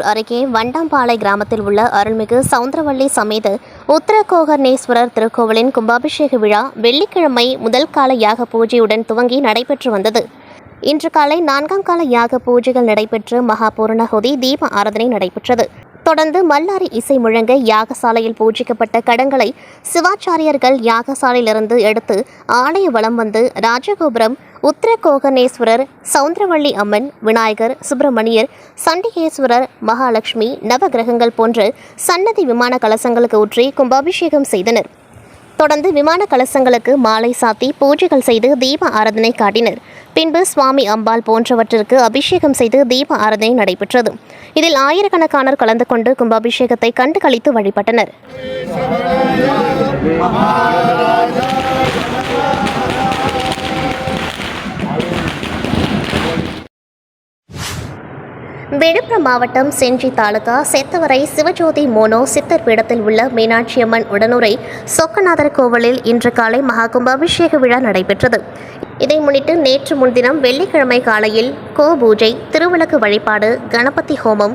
திருச்செந்தூர் அருகே வண்டாம்பாளை கிராமத்தில் உள்ள அருள்மிகு சவுந்தரவள்ளி சமேத உத்தரகோகர்ணேஸ்வரர் திருக்கோவிலின் கும்பாபிஷேக விழா வெள்ளிக்கிழமை முதல் கால யாக பூஜையுடன் துவங்கி நடைபெற்று வந்தது. இன்று காலை நான்காம் கால யாக பூஜைகள் நடைபெற்று மகா பூரணஹோதி தீப ஆராதனை நடைபெற்றது. தொடர்ந்து மல்லாரி இசை முழங்க யாகசாலையில் பூஜிக்கப்பட்ட கடங்களை சிவாச்சாரியர்கள் யாகசாலையிலிருந்து எடுத்து ஆலய வளம் வந்து ராஜகோபுரம் உத்தரகோகனேஸ்வரர் சவுந்தரவள்ளி அம்மன் விநாயகர் சுப்பிரமணியர் சண்டிகேஸ்வரர் மகாலட்சுமி நவகிரகங்கள் போன்ற சன்னதி விமான கலசங்களுக்கு ஊற்றி கும்பாபிஷேகம் செய்தனர். தொடர்ந்து விமான கலசங்களுக்கு மாலை சாத்தி பூஜைகள் செய்து தீப ஆராதனை காட்டினர். பின்பு சுவாமி அம்பாள் போன்றவற்றிற்கு அபிஷேகம் செய்து தீப ஆராதனை நடைபெற்றது. இதில் ஆயிரக்கணக்கானோர் கலந்து கொண்டு கும்பாபிஷேகத்தை கண்டு கழித்து வழிபட்டனர். விழுப்புரம் மாவட்டம் செஞ்சி தாலுகா செத்தவரை சிவஜோதி மோனோ சித்தர் பீடத்தில் உள்ள மீனாட்சியம்மன் உடனுரை சொக்கநாதர் கோவிலில் இன்று காலை மகா அபிஷேக விழா நடைபெற்றது. இதை முன்னிட்டு நேற்று முன்தினம் வெள்ளிக்கிழமை காலையில் கோ பூஜை திருவிளக்கு வழிபாடு கணபதி ஹோமம்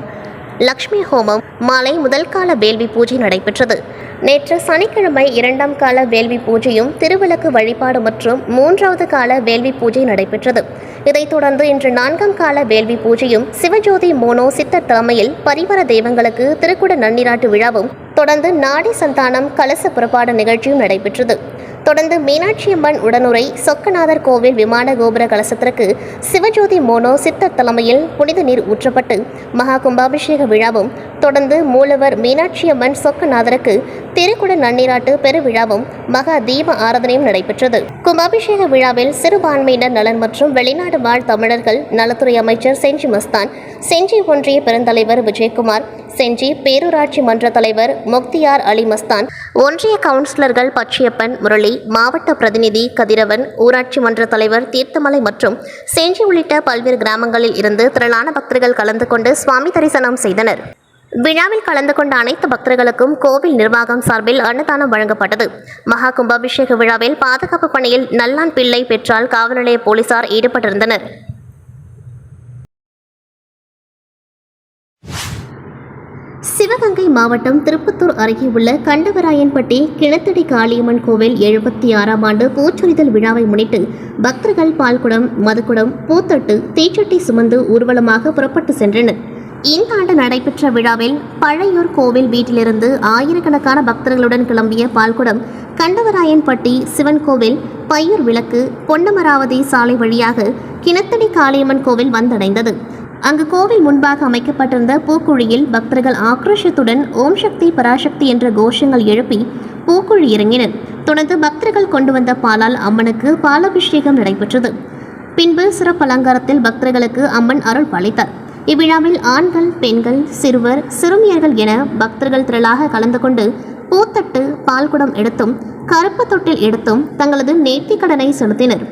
லக்ஷ்மி ஹோமம் மாலை முதல் கால வேள்வி பூஜை நடைபெற்றது. நேற்று சனிக்கிழமை இரண்டாம் கால வேள்வி பூஜையும் திருவிளக்கு வழிபாடு மற்றும் மூன்றாவது கால வேள்வி பூஜை நடைபெற்றது. இதைத் தொடர்ந்து இன்று நான்காம் கால வேள்வி பூஜையும் சிவஜோதி மோனோ சித்தர் தலைமையில் பரிவர தெய்வங்களுக்கு திருக்குட நன்னீராட்டு விழாவும் தொடர்ந்து நாடி சந்தானம் கலச புறப்பாடு நிகழ்ச்சியும் நடைபெற்றது. தொடர்ந்து மீனாட்சியம்மன் உடனுரை சொக்கநாதர் கோவில் விமான கோபுர கலசத்திற்கு சிவஜோதி மோனோ சித்தர் தலைமையில் புனித நீர் ஊற்றப்பட்டு மகா கும்பாபிஷேக விழாவும் தொடர்ந்து மூலவர் மீனாட்சியம்மன் சொக்கநாதருக்கு திருக்குட நன்னீராட்டு பெருவிழாவும் மகா தீப ஆராதனையும் நடைபெற்றது. கும்பாபிஷேக விழாவில் சிறுபான்மையினர் நலன் மற்றும் வெளிநாடு வாழ் தமிழர்கள் நலத்துறை அமைச்சர் செஞ்சி மஸ்தான் செஞ்சி ஒன்றிய பெருந்தலைவர் விஜயகுமார் செஞ்சி பேரூராட்சி மன்ற தலைவர் முக்தியார் அலி மஸ்தான் ஒன்றிய கவுன்சிலர்கள் பச்சியப்பன் முரளி மாவட்ட பிரதிநிதி கதிரவன் ஊராட்சி மன்ற தலைவர் தீர்த்தமலை மற்றும் செஞ்சி உள்ளிட்ட பல்வேறு கிராமங்களில் இருந்து திரளான பக்தர்கள் கலந்து கொண்டு சுவாமி தரிசனம் செய்தனர். விழாவில் கலந்து கொண்ட அனைத்து பக்தர்களுக்கும் கோவில் நிர்வாகம் சார்பில் அன்னதானம் வழங்கப்பட்டது. மகா கும்பாபிஷேக விழாவில் பாதுகாப்பு பணியில் நல்லான் பிள்ளை பெற்றால் காவல் நிலைய போலீசார் ஈடுபட்டிருந்தனர். சிவகங்கை மாவட்டம் திருப்பத்தூர் அருகே உள்ள கண்டவராயன்பட்டி கிணத்தடி காளியம்மன் கோவில் எழுபத்தி ஆறாம் ஆண்டு பூச்சொரிதல் விழாவை முன்னிட்டு பக்தர்கள் பால்குடம் மதுக்குடம் பூத்தட்டு தீச்சட்டி சுமந்து ஊர்வலமாக புறப்பட்டு சென்றனர். இந்த ஆண்டு நடைபெற்ற விழாவில் பழையூர் கோவில் வீட்டிலிருந்து ஆயிரக்கணக்கான பக்தர்களுடன் கிளம்பிய பால்குடம் கண்டவராயன்பட்டி சிவன் கோவில் பையூர் விளக்கு பொன்னமராவதி சாலை வழியாக கிணத்தடி காளியம்மன் கோவில் வந்தடைந்தது. அங்கு கோவில் முன்பாக அமைக்கப்பட்டிருந்த பூக்குழியில் பக்தர்கள் ஆக்ரோஷத்துடன் ஓம் சக்தி பராசக்தி என்ற கோஷங்கள் எழுப்பி பூக்குழி இறங்கினர். தொடர்ந்து பக்தர்கள் கொண்டு வந்த பாலால் அம்மனுக்கு பாலாபிஷேகம் நடைபெற்றது. பின்பு சிறப்பு அலங்காரத்தில் பக்தர்களுக்கு அம்மன் அருள் பாலித்தார் இவ்விழாவில் ஆண்கள் பெண்கள் சிறுவர் சிறுமியர்கள் என பக்தர்கள் திரளாக கலந்து கொண்டு பூத்தட்டு பால்குடம் எடுத்தும் கருப்பு தொட்டில் எடுத்தும் தங்களது நேர்த்திக் கடனை செலுத்தினர்.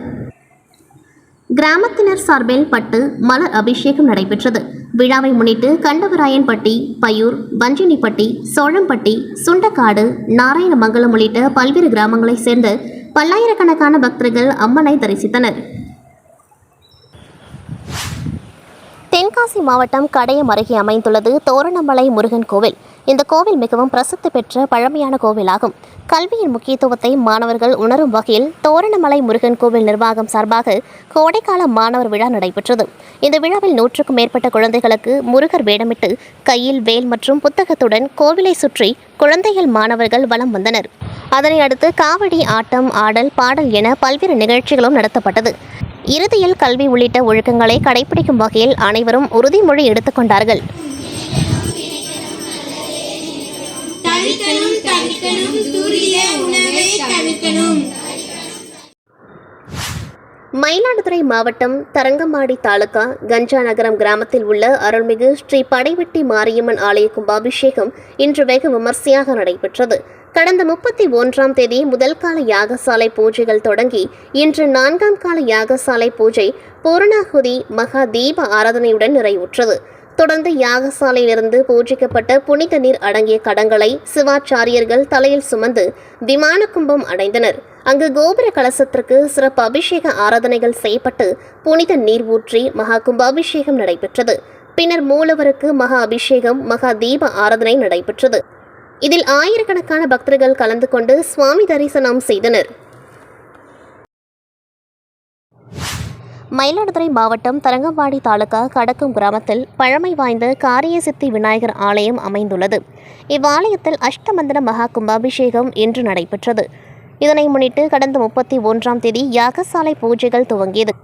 கிராமத்தினர் சார்பில் பட்டு மலர் அபிஷேகம் நடைபெற்றது. விழாவை முன்னிட்டு கண்டவராயன்பட்டி பயூர் வஞ்சினிப்பட்டி சோழம்பட்டி சுண்டக்காடு நாராயணமங்கலம் உள்ளிட்ட பல்வேறு கிராமங்களைச் சேர்ந்த பல்லாயிரக்கணக்கான பக்தர்கள் அம்மனை தரிசித்தனர். தென்காசி மாவட்டம் கடையம் அருகே அமைந்துள்ளது தோரணமலை முருகன் கோவில். இந்த கோவில் மிகவும் பிரசித்தி பெற்ற பழமையான கோவிலாகும். கல்வியின் முக்கியத்துவத்தை மாணவர்கள் உணரும் வகையில் தோரணமலை முருகன் கோவில் நிர்வாகம் சார்பாக கோடைக்கால மாணவர் விழா நடைபெற்றது. இந்த விழாவில் நூற்றுக்கும் மேற்பட்ட குழந்தைகளுக்கு முருகர் வேடமிட்டு கையில் வேல் மற்றும் புத்தகத்துடன் கோவிலை சுற்றி குழந்தைகள் மாணவர்கள் வலம் வந்தனர். அதனை அடுத்து காவடி ஆட்டம் ஆடல் பாடல் என பல்வேறு நிகழ்ச்சிகளும் நடத்தப்பட்டது. இறுதியில் கல்வி உள்ளிட்ட ஒழுக்கங்களை கடைபிடிக்கும் வகையில் அனைவரும் உறுதிமொழி எடுத்துக்கொண்டார்கள் தவிர்க்கணும் தவிர்க்கணும். துரிய உணவை தவிர்க்கணும். மயிலாடுதுறை மாவட்டம் தரங்கம்பாடி தாலுகா கஞ்சா நகரம் கிராமத்தில் உள்ள அருள்மிகு ஸ்ரீ படைவெட்டி மாரியம்மன் ஆலய கும்பாபிஷேகம் இன்று வெகு விமர்சையாக நடைபெற்றது. கடந்த முப்பத்தி ஒன்றாம் தேதி முதல் கால யாகசாலை பூஜைகள் தொடங்கி இன்று நான்காம் கால யாகசாலை பூஜை பூரணாகுதி மகா தீப ஆராதனையுடன் நிறைவுற்றது. தொடர்ந்து யாகசாலையிலிருந்து பூஜிக்கப்பட்ட புனித நீர் அடங்கிய கடங்களை சிவாச்சாரியர்கள் தலையில் சுமந்து விமான கும்பம் அடைந்தனர். அங்கு கோபுர கலசத்திற்கு சிறப்பு அபிஷேக ஆராதனைகள் செய்யப்பட்டு புனித நீர் ஊற்றி மகா கும்பாபிஷேகம் நடைபெற்றது. பின்னர் மூலவருக்கு மகா அபிஷேகம் மகா தீப ஆராதனை நடைபெற்றது. இதில் ஆயிரக்கணக்கான பக்தர்கள் கலந்து கொண்டு சுவாமி தரிசனம் செய்தனர். மயிலாடுதுறை மாவட்டம் தரங்கம்பாடி தாலுகா கடக்கும் கிராமத்தில் பழமை வாய்ந்த காரியசித்தி விநாயகர் ஆலயம் அமைந்துள்ளது. இவ்வாலயத்தில் அஷ்டமந்திர மகா கும்பாபிஷேகம் இன்று நடைபெற்றது. இதனை முன்னிட்டு கடந்த முப்பத்தி ஒன்றாம் தேதி யாகசாலை பூஜைகள் துவங்கியது.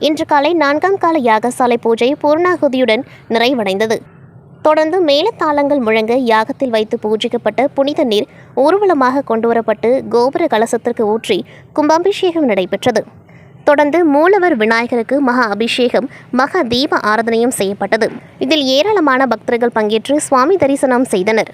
இன்று காலை நான்காம் கால யாகசாலை பூஜை பூர்ணாகுதியுடன் நிறைவடைந்தது. தொடர்ந்து மேலத்தாளங்கள் முழங்க யாகத்தில் வைத்து பூஜிக்கப்பட்ட புனித நீர் ஊர்வலமாக கொண்டுவரப்பட்டு கோபுர கலசத்திற்கு ஊற்றி கும்பாபிஷேகம் நடைபெற்றது. தொடர்ந்து மூலவர் விநாயகருக்கு மகா அபிஷேகம் மகா தீப ஆராதனையும் செய்யப்பட்டது. இதில் ஏராளமான பக்தர்கள் பங்கேற்று சுவாமி தரிசனம் செய்தனர்.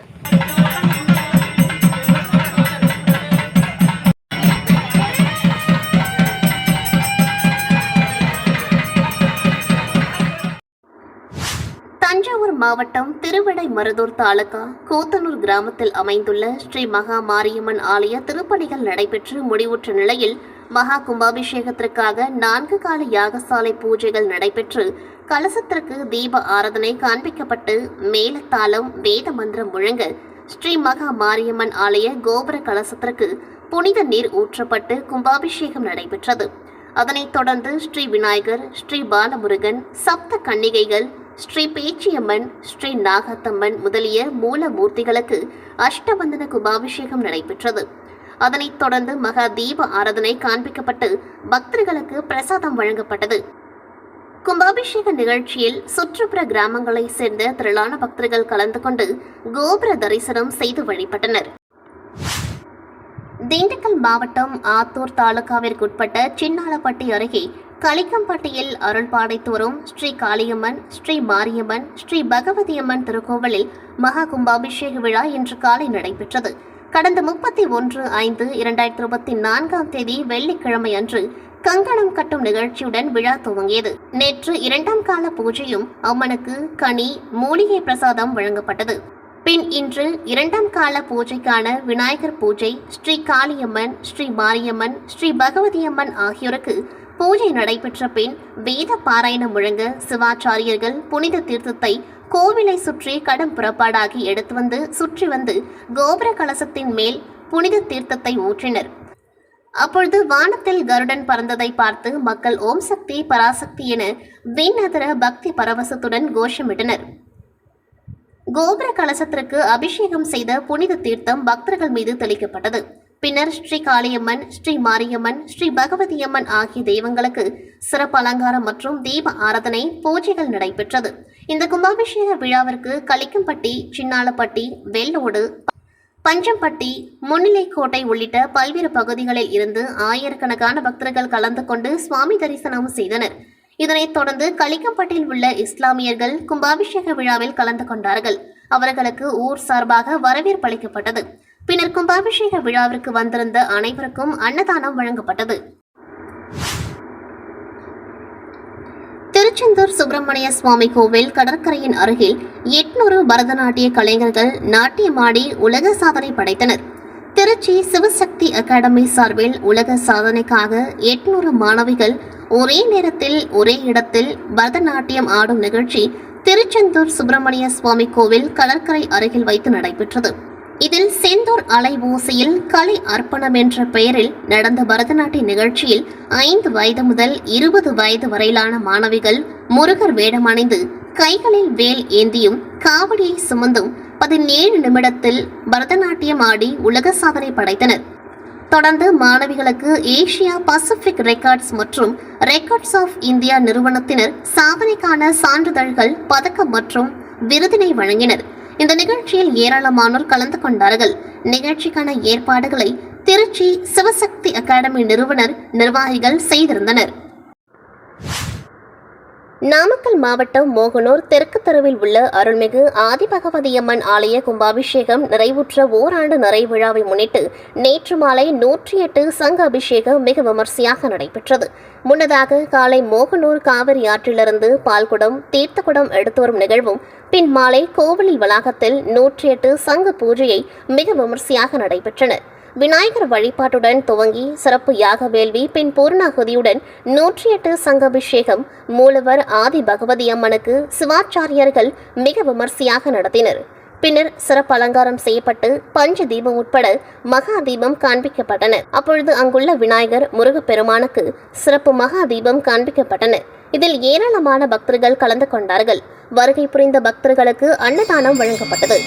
தஞ்சாவூர் மாவட்டம் திருவிடைமருதூர் தாலுகா கூத்தனூர் கிராமத்தில் அமைந்துள்ள ஸ்ரீ மகா மாரியம்மன் ஆலய திருப்பணிகள் நடைபெற்று முடிவுற்ற நிலையில் மகா கும்பாபிஷேகத்திற்காக நான்கு கால யாகசாலை பூஜைகள் நடைபெற்று கலசத்திற்கு தீப ஆராதனை காண்பிக்கப்பட்டு மேலத்தாளம் வேத மந்திரம் முழங்க ஸ்ரீ மகா மாரியம்மன் ஆலய கோபுர கலசத்திற்கு புனித நீர் ஊற்றப்பட்டு கும்பாபிஷேகம் நடைபெற்றது. அதனைத் தொடர்ந்து ஸ்ரீ விநாயகர் ஸ்ரீ பாலமுருகன் சப்த கன்னிகைகள் ஸ்ரீ பேச்சியம்மன் ஸ்ரீ நாகத்தம்மன் முதலிய மூலமூர்த்திகளுக்கு அஷ்டபந்தன கும்பாபிஷேகம் நடைபெற்றது. அதனைத் தொடர்ந்து மகா தீப ஆராதனை காண்பிக்கப்பட்டு பக்தர்களுக்கு பிரசாதம் வழங்கப்பட்டது. கும்பாபிஷேக நிகழ்ச்சியில் சுற்றுப்புற கிராமங்களைச் சேர்ந்த திரளான பக்தர்கள் கலந்து கொண்டு கோபுர தரிசனம் செய்து வழிபட்டனர். திண்டுக்கல் மாவட்டம் ஆத்தூர் தாலுகாவிற்குட்பட்ட சின்னாலப்பட்டி அருகே களிக்கம்பட்டியில் அருள்பாடை தோறும் ஸ்ரீ காளியம்மன் ஸ்ரீ மாரியம்மன் ஸ்ரீ பகவதியம்மன் திருக்கோவிலில் மகா கும்பாபிஷேக விழா இன்று காலை நடைபெற்றது. கடந்த முப்பத்தி ஒன்று ஐந்து இரண்டாயிரத்தி இருபத்தி நான்காம் தேதி வெள்ளிக்கிழமை அன்று கங்கணம் கட்டும் நிகழ்ச்சியுடன் விழா துவங்கியது. நேற்று இரண்டாம் கால பூஜையும் அம்மனுக்கு கனி மூலிகை பிரசாதம் வழங்கப்பட்டது. பின் இன்று இரண்டாம் கால பூஜைக்கான விநாயகர் பூஜை ஸ்ரீ காளியம்மன் ஸ்ரீ மாரியம்மன் ஸ்ரீ பகவதியம்மன் ஆகியோருக்கு பூஜை நடைபெற்ற பின் வேத பாராயணம் முழங்க சிவாச்சாரியர்கள் புனித தீர்த்தத்தை கோவிலை சுற்றி கடும் புறப்பாடாகி எடுத்து வந்து சுற்றி வந்து கோபுர கலசத்தின் மேல் புனித தீர்த்தத்தை ஊற்றினர். அப்பொழுது வானத்தில் கருடன் பறந்ததை பார்த்து மக்கள் ஓம் சக்தி பராசக்தி என விண்ணதர பக்தி பரவசத்துடன் கோஷமிட்டனர். கோபுர கலசத்திற்கு அபிஷேகம் செய்த புனித தீர்த்தம் பக்தர்கள் மீது தெளிக்கப்பட்டது. பின்னர் ஸ்ரீ காளியம்மன் ஸ்ரீ மாரியம்மன் ஸ்ரீ பகவதியம்மன் ஆகிய தெய்வங்களுக்கு சிறப்பு அலங்காரம் மற்றும் தீப ஆராதனை பூஜைகள் நடைபெற்றது. இந்த கும்பாபிஷேக விழாவிற்கு களிக்கம்பட்டி சின்னாலப்பட்டி வெள்ளோடு பஞ்சம்பட்டி முன்னிலைக்கோட்டை உள்ளிட்ட பல்வேறு பகுதிகளில் இருந்து ஆயிரக்கணக்கான பக்தர்கள் கலந்து கொண்டு சுவாமி தரிசனம் செய்தனர். இதனைத் தொடர்ந்து களிக்கம்பட்டியில் உள்ள இஸ்லாமியர்கள் கும்பாபிஷேக விழாவில் கலந்து கொண்டார்கள். அவர்களுக்கு ஊர் சார்பாக வரவேற்பு அளிக்கப்பட்டது. பின்னர் கும்பாபிஷேக விழாவிற்கு வந்திருந்த அனைவருக்கும் அன்னதானம் வழங்கப்பட்டது. திருச்செந்தூர் சுப்பிரமணிய சுவாமி கோவில் கடற்கரையின் அருகில் எட்நூறு பரதநாட்டிய கலைஞர்கள் நாட்டியமாடி உலக சாதனை படைத்தனர். திருச்சி சிவசக்தி அகாடமி சார்பில் உலக சாதனைக்காக எட்நூறு மாணவிகள் ஒரே நேரத்தில் ஒரே இடத்தில் பரதநாட்டியம் ஆடும் நிகழ்ச்சி திருச்செந்தூர் சுப்பிரமணிய சுவாமி கோவில் கடற்கரை அருகில் வைத்து நடைபெற்றது. இதில் செந்தூர் அலைவோசையில் கலை அர்ப்பணம் என்ற பெயரில் நடந்த பரதநாட்டிய நிகழ்ச்சியில் ஐந்து வயது முதல் இருபது வயது வரையிலான மாணவிகள் முருகர் வேடமணிந்து கைகளில் வேல் ஏந்தியும் காவடியை சுமந்தும் பதினேழு நிமிடத்தில் பரதநாட்டியம் ஆடி உலக சாதனை படைத்தனர். தொடர்ந்து மாணவிகளுக்கு ஏசியா பசிபிக் ரெக்கார்ட்ஸ் மற்றும் ரெக்கார்ட்ஸ் ஆஃப் இந்தியா நிறுவனத்தினர் சாதனைக்கான சான்றிதழ்கள் பதக்கம் மற்றும் விருதினை வழங்கினர். இந்த நிகழ்ச்சியில் ஏராளமானோர் கலந்து கொண்டார்கள். நிகழ்ச்சிக்கான ஏற்பாடுகளை திருச்சி சிவசக்தி அகாடமி நிறுவனர் நிர்வாகிகள் செய்திருந்தனர். நாமக்கல் மாவட்டம் மோகனூர் தெற்கு தெருவில் உள்ள அருள்மிகு ஆதிபகவதியம்மன் ஆலய கும்பாபிஷேகம் நிறைவுற்ற ஓராண்டு நிறைவிழாவை முன்னிட்டு நேற்று மாலை நூற்றி எட்டு சங்க அபிஷேகம் மிக விமர்சையாக நடைபெற்றது. முன்னதாக காலை மோகனூர் காவிரி ஆற்றிலிருந்து பால்குடம் தீர்த்தகுடம் எடுத்து வரும் நிகழ்வும் பின் மாலை கோவிலில் வளாகத்தில் நூற்றி எட்டு சங்க பூஜையை மிக விமர்சையாக நடைபெற்றன. விநாயகர் வழிபாட்டுடன் துவங்கி சிறப்பு யாக வேள்வி பின் பூர்ணாகுதியுடன் நூற்றி எட்டு சங்கபிஷேகம் மூலவர் ஆதி பகவதி அம்மனுக்கு சிவாச்சாரியர்கள் மிக விமர்சையாக நடத்தினர். பின்னர் சிறப்பு அலங்காரம் செய்யப்பட்டு பஞ்ச தீபம் உட்பட மகா தீபம் காண்பிக்கப்பட்டன. அப்பொழுது அங்குள்ள விநாயகர் முருகப்பெருமானுக்கு சிறப்பு மகா தீபம் காண்பிக்கப்பட்டன. இதில் ஏராளமான பக்தர்கள் கலந்து கொண்டார்கள். வருகை புரிந்த பக்தர்களுக்கு அன்னதானம் வழங்கப்பட்டது.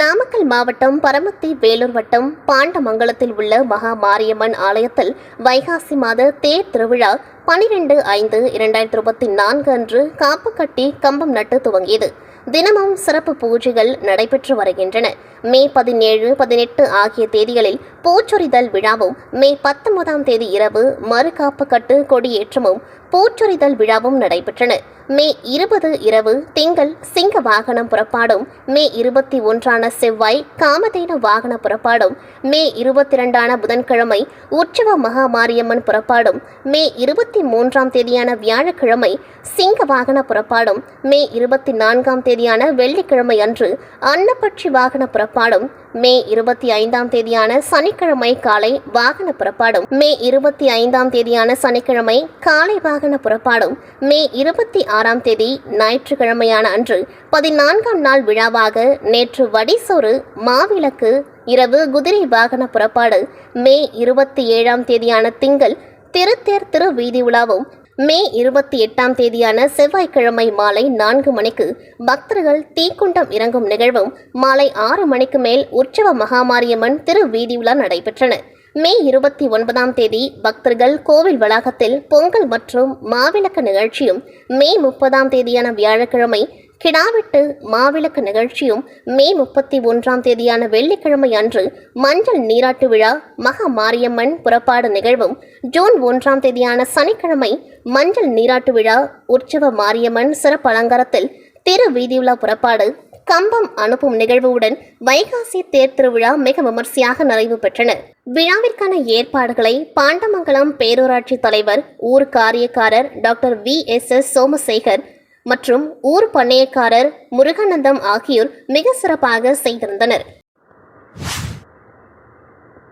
நாமக்கல் மாவட்டம் பரமத்தி வேலூர் வட்டம் பாண்டமங்கலத்தில் உள்ள மகா மாரியம்மன் ஆலயத்தில் வைகாசி மாத தேர் திருவிழா பனிரெண்டு ஐந்து இரண்டாயிரத்தி இருபத்தி நான்கு அன்று காப்பு கட்டி கம்பம் நட்டு துவங்கியது. தினமும் சிறப்பு பூஜைகள் நடைபெற்று வருகின்றன. மே பதினேழு பதினெட்டு ஆகிய தேதிகளில் பூச்சொரிதல் விழாவும் மே பத்தொன்பதாம் தேதி இரவு மறுகாப்பு கட்டு கொடியேற்றமும் பூச்சொரிதல் விழாவும் நடைபெற்றன. மே இருபது இரவு திங்கள் சிங்க வாகனம் புறப்பாடும். மே இருபத்தி ஒன்றான செவ்வாய் காமதேன வாகன புறப்பாடும். மே இருபத்தி இரண்டான புதன்கிழமை உற்சவ மகாமாரியம்மன் புறப்பாடும். மே இருபத்தி மூன்றாம் தேதியான வியாழக்கிழமை சிங்க வாகன புறப்பாடும். மே இருபத்தி நான்காம் தேதியான வெள்ளிக்கிழமை அன்று அன்னப்பட்சி வாகன புறப்பாடும். மே இருபத்தி ஐந்தாம் தேதியான சனிக்கிழமை காலை வாகன புறப்பாடும். மே இருபத்தி ஐந்தாம் தேதியான சனிக்கிழமை காலை வாகன புறப்பாடும். மே இருபத்தி ஆறாம் தேதி ஞாயிற்றுக்கிழமையான அன்று பதினான்காம் நாள் விழாவாக நேற்று வடிசோறு மாவிளக்கு இரவு குதிரை வாகன புறப்பாடு மே இருபத்தி ஏழாம் தேதியான திங்கள் திருத்தேர் திரு வீதி உலாவும் மே இருபத்தி எட்டாம் தேதியான செவ்வாய்க்கிழமை மாலை நான்கு மணிக்கு பக்தர்கள் தீக்குண்டம் இறங்கும் நிகழ்வும் மாலை ஆறு மணிக்கு மேல் உற்சவ மகாமாரியம்மன் திரு வீதி உலா நடைபெற்றன. மே இருபத்தி ஒன்பதாம் தேதி பக்தர்கள் கோவில் வளாகத்தில் பொங்கல் மற்றும் மாவிளக்கு நிகழ்ச்சியும் மே முப்பதாம் தேதியான வியாழக்கிழமை கிடாவெட்டு மாவிளக்கு நிகழ்ச்சியும் மே முப்பத்தி ஒன்றாம் தேதியான வெள்ளிக்கிழமை அன்று மஞ்சள் நீராட்டு விழா மகா மாரியம்மன் புறப்பாடு நிகழ்வும் ஜூன் ஒன்றாம் தேதியான சனிக்கிழமை மஞ்சள் நீராட்டு விழா உற்சவ மாரியம்மன் சிறப்பு அலங்காரத்தில் திரு வீதியுலா புறப்பாடு கம்பம் அனுப்பும் நிகழ்வுடன் வைகாசி தேர் திருவிழா மிக விமர்சையாக நிறைவு பெற்றன. விழாவிற்கான ஏற்பாடுகளை பாண்டமங்கலம் பேரூராட்சி தலைவர் ஊர் காரியக்காரர் doctor V. S. S. Somasekar மற்றும் ஊர் பண்ணையக்காரர் முருகானந்தம் ஆகியோர் மிக சிறப்பாக செய்திருந்தனர்.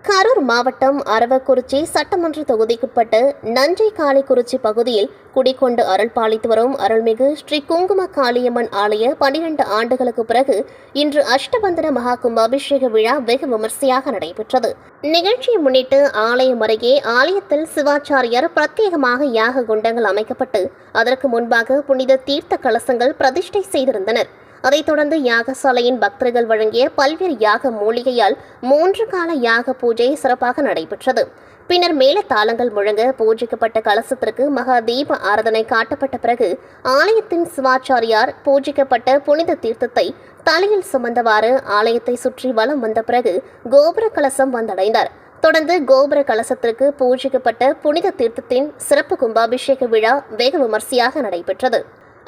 கரூர் மாவட்டம் அரவக்குறிச்சி சட்டமன்ற தொகுதிக்குட்பட்ட நஞ்சை காளிக்குறிச்சி பகுதியில் குடிக்கொண்டு அருள் பாலித்து வரும் அருள்மிகு ஸ்ரீ குங்கும காளியம்மன் ஆலய பனிரெண்டு ஆண்டுகளுக்கு பிறகு இன்று அஷ்டபந்தன மகா கும்பாபிஷேக விழா வெகு விமர்சையாக நடைபெற்றது. நிகழ்ச்சியை முன்னிட்டு ஆலயம் அருகே ஆலயத்தில் சிவாச்சாரியார் பிரத்யேகமாக யாக குண்டங்கள் அமைக்கப்பட்டு அதற்கு முன்பாக புனித தீர்த்த கலசங்கள் பிரதிஷ்டை செய்திருந்தனர். அதைத் தொடர்ந்து யாகசாலையின் பக்தர்கள் வழங்கிய பல்வேறு யாக மூலிகையால் மூன்று கால யாக பூஜை சிறப்பாக நடைபெற்றது. பின்னர் மேல தாளங்கள் முழங்க பூஜிக்கப்பட்ட கலசத்திற்கு மகா தீப ஆராதனை காட்டப்பட்ட பிறகு ஆலயத்தின் சிவாச்சாரியார் பூஜிக்கப்பட்ட புனித தீர்த்தத்தை தலையில் சுமந்தவாறு ஆலயத்தை சுற்றி வலம் வந்த பிறகு கோபுர கலசம் வந்தடைந்தார். தொடர்ந்து கோபுர கலசத்திற்கு பூஜிக்கப்பட்ட புனித தீர்த்தத்தின் சிறப்பு கும்பாபிஷேக விழா வெகு விமர்சையாக நடைபெற்றது.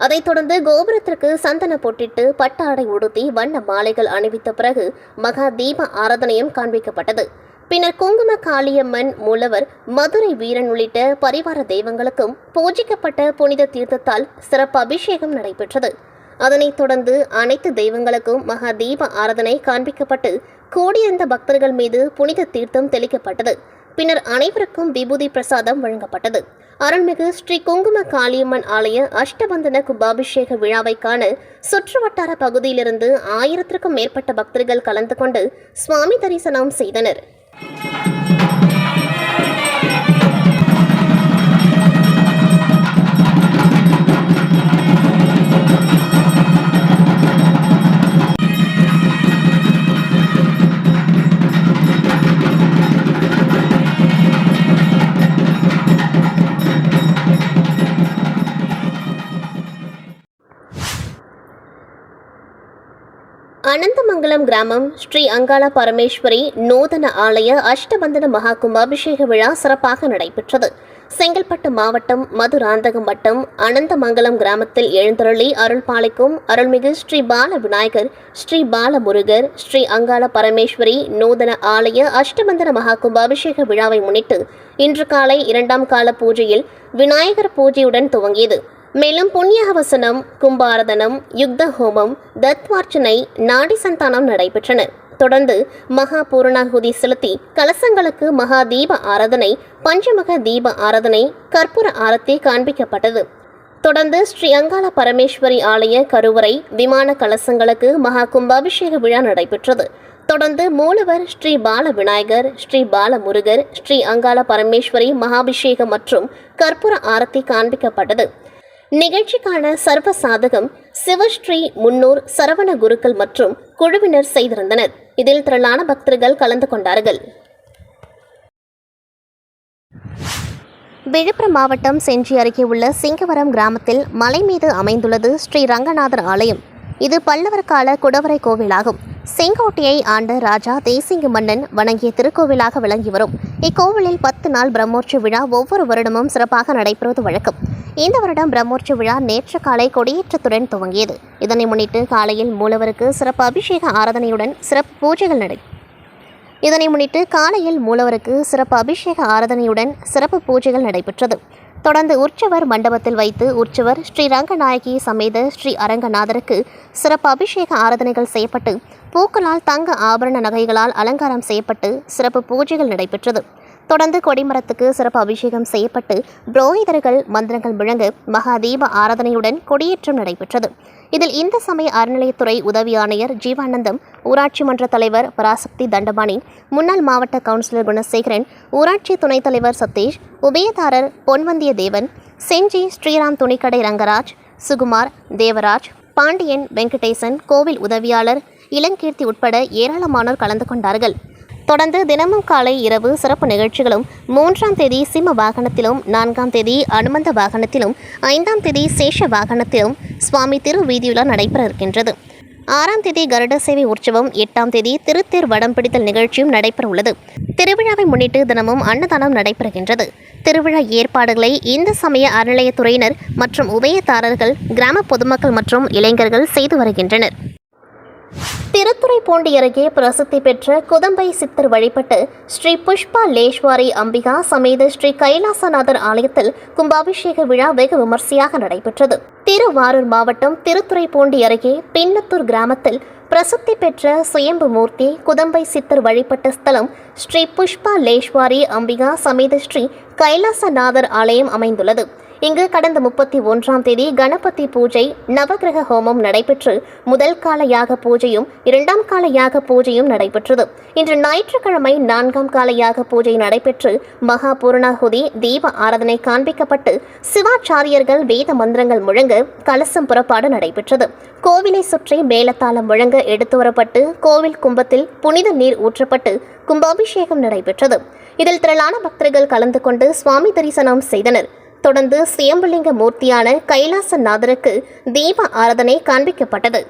அதைத் தொடர்ந்து கோபுரத்திற்கு சந்தன பொட்டிட்டு பட்டாடை உடுத்தி வண்ண மாலைகள் அணிவித்த பிறகு மகா தீப ஆராதனையும் காண்பிக்கப்பட்டது. பின்னர் குங்கும காளியம்மன் மூலவர் மதுரை வீரன் உள்ளிட்ட பரிவார தெய்வங்களுக்கும் பூஜிக்கப்பட்ட புனித தீர்த்தத்தால் சிறப்பு அபிஷேகம் நடைபெற்றது. அதனைத் தொடர்ந்து அனைத்து தெய்வங்களுக்கும் மகா தீப ஆராதனை காண்பிக்கப்பட்டு கூடியிருந்த பக்தர்கள் மீது புனித தீர்த்தம் தெளிக்கப்பட்டது. பின்னர் அனைவருக்கும் விபூதி பிரசாதம் வழங்கப்பட்டது. அருள்மிகு ஸ்ரீ குங்கும காளியம்மன் ஆலய அஷ்டபந்தன கும்பாபிஷேக விழாவை காண சுற்றுவட்டார பகுதியிலிருந்து ஆயிரத்திற்கும் மேற்பட்ட பக்தர்கள் கலந்து கொண்டு சுவாமி தரிசனம் செய்தனர். அனந்தமங்கலம் கிராமம் ஸ்ரீ அங்காள பரமேஸ்வரி நூதன ஆலய அஷ்டபந்தன மகா கும்பாபிஷேக விழா சிறப்பாக நடைபெற்றது. செங்கல்பட்டு மாவட்டம் மதுராந்தகம் வட்டம் அனந்தமங்கலம் கிராமத்தில் எழுந்தருளி அருள் பாலிக்கும் அருள்மிகு ஸ்ரீ பால விநாயகர் ஸ்ரீ பால முருகர் ஸ்ரீ அங்காள பரமேஸ்வரி நூதன ஆலய அஷ்டபந்தன மகா கும்பாபிஷேக விழாவை முன்னிட்டு இன்று காலை இரண்டாம் கால பூஜையில் விநாயகர் பூஜையுடன் துவங்கியது. மேலும் புண்ணியவசனம் கும்பாரதனம் யுக்த ஹோமம் தத்வார்ச்சனை நாடி சந்தானம் நடைபெற்றன. தொடர்ந்து மகா பூரணாகுதி செலுத்தி கலசங்களுக்கு மகா தீப ஆராதனை பஞ்சமக தீப ஆராதனை கற்பூர ஆரத்தி காண்பிக்கப்பட்டது. தொடர்ந்து ஸ்ரீ அங்காள பரமேஸ்வரி ஆலய கருவறை விமான கலசங்களுக்கு மகா கும்பாபிஷேக விழா நடைபெற்றது. தொடர்ந்து மூலவர் ஸ்ரீ பால விநாயகர் ஸ்ரீ பால முருகர் ஸ்ரீ அங்காள பரமேஸ்வரி மகாபிஷேகம் மற்றும் கற்பூர ஆரத்தி காண்பிக்கப்பட்டது. நிகழ்ச்சிக்கான சர்வ சாதகம் சிவஸ்ரீ முன்னூர் சரவண குருக்கள் மற்றும் குழுவினர் செய்திருந்தனர். இதில் திரளான பக்தர்கள் கலந்து கொண்டார்கள். விழுப்புரம் மாவட்டம் செஞ்சி அருகே உள்ள சிங்கவரம் கிராமத்தில் மலை மீது அமைந்துள்ளது ஸ்ரீ ரங்கநாதர் ஆலயம். இது பல்லவர் கால குடவரை கோவிலாகும். செங்கோட்டையை ஆண்ட ராஜா தேசிங்க மன்னன் வணங்கிய திருக்கோவிலாக விளங்கி வரும். இக்கோவிலில் பத்து நாள் பிரம்மோற்சவ விழா ஒவ்வொரு வருடமும் சிறப்பாக நடைபெறுவது வழக்கம். இந்த வருடம் பிரம்மோற்சவ விழா நேற்று காலை கொடியேற்றத்துடன் துவங்கியது. இதனை முன்னிட்டு காலையில் மூலவருக்கு சிறப்பு அபிஷேக ஆராதனையுடன் சிறப்பு பூஜைகள் நடை இதனை முன்னிட்டு காலையில் மூலவருக்கு சிறப்பு அபிஷேக ஆராதனையுடன் சிறப்பு பூஜைகள் நடைபெற்றது. தொடர்ந்து உற்சவர் மண்டபத்தில் வைத்து உற்சவர் ஸ்ரீ ரங்கநாயகி சமேத ஸ்ரீ அரங்கநாதருக்கு சிறப்பு அபிஷேக ஆராதனைகள் செய்யப்பட்டு பூக்களால் தங்க ஆபரண நகைகளால் அலங்காரம் செய்யப்பட்டு சிறப்பு பூஜைகள் நடைபெற்றது. தொடர்ந்து கொடிமரத்துக்கு சிறப்பு அபிஷேகம் செய்யப்பட்டு புரோகிதர்கள் மந்திரங்கள் முழங்க மகா தீப ஆராதனையுடன் கொடியேற்றம் நடைபெற்றது. இதில் இந்து சமய அறநிலையத்துறை உதவி ஆணையர் ஜீவானந்தம் ஊராட்சி மன்ற தலைவர் பராசக்தி தண்டபாணி முன்னாள் மாவட்ட கவுன்சிலர் குணசேகரன் ஊராட்சி துணைத் தலைவர் சதீஷ் உபயதாரர் பொன்வந்திய தேவன் செஞ்சி ஸ்ரீராம் துணிக்கடை ரங்கராஜ் சுகுமார் தேவராஜ் பாண்டியன் வெங்கடேசன் கோவில் உதவியாளர் இளங்கீர்த்தி உட்பட ஏராளமானோர் கலந்து கொண்டார்கள். தொடர்ந்து தினமும் காலை இரவு சிறப்பு நிகழ்ச்சிகளும் மூன்றாம் தேதி சிம்ம வாகனத்திலும் நான்காம் தேதி அனுமந்த வாகனத்திலும் ஐந்தாம் தேதி சேஷ வாகனத்திலும் சுவாமி திருவீதியுலா நடைபெற இருக்கின்றது. ஆறாம் தேதி கருட சேவை உற்சவம் எட்டாம் தேதி திருத்தேர் வடம் பிடித்தல் நிகழ்ச்சியும் நடைபெற உள்ளது. திருவிழாவை முன்னிட்டு தினமும் அன்னதானம் நடைபெறுகின்றது. திருவிழா ஏற்பாடுகளை இந்து சமய அறநிலையத்துறையினர் மற்றும் உபயதாரர்கள் கிராம பொதுமக்கள் மற்றும் இளைஞர்கள் செய்து வருகின்றனர். திருத்துறைப்பூண்டி அருகே பிரசித்தி பெற்ற குதம்பை சித்தர் வழிபட்டு ஸ்ரீ புஷ்பா லேஸ்வாரி அம்பிகா சமேத ஸ்ரீ கைலாசநாதர் ஆலயத்தில் கும்பாபிஷேக விழா வெகு விமர்சையாக நடைபெற்றது. திருவாரூர் மாவட்டம் திருத்துறைப்பூண்டி அருகே பின்னத்தூர் கிராமத்தில் பிரசித்தி பெற்ற சுயம்பு மூர்த்தி குதம்பை சித்தர் வழிபட்ட ஸ்தலம் ஸ்ரீ புஷ்பா லேஸ்வாரி அம்பிகா சமேத ஸ்ரீ கைலாசநாதர் ஆலயம் அமைந்துள்ளது. இங்கு கடந்த முப்பத்தி ஒன்றாம் தேதி கணபதி பூஜை நவகிரக ஹோமம் நடைபெற்று முதல் கால யாக பூஜையும் இரண்டாம் கால யாக பூஜையும் நடைபெற்றது. இன்று ஞாயிற்றுக்கிழமை நான்காம் கால யாக பூஜை நடைபெற்று மகா பூர்ணாகுதி தீப ஆராதனை காண்பிக்கப்பட்டு சிவாச்சாரியர்கள் வேத மந்திரங்கள் முழங்க கலசம் புறப்பாடு நடைபெற்றது. கோவிலை சுற்றி மேலத்தாளம் முழங்க எடுத்து வரப்பட்டு கோவில் கும்பத்தில் புனித நீர் ஊற்றப்பட்டு கும்பாபிஷேகம் நடைபெற்றது. இதில் திரளான பக்தர்கள் கலந்து கொண்டு சுவாமி தரிசனம் செய்தனர். தொடர்ந்து சுயம்புலிங்க மூர்த்தியான கைலாசநாதருக்கு தீப ஆராதனை காண்பிக்கப்பட்டது.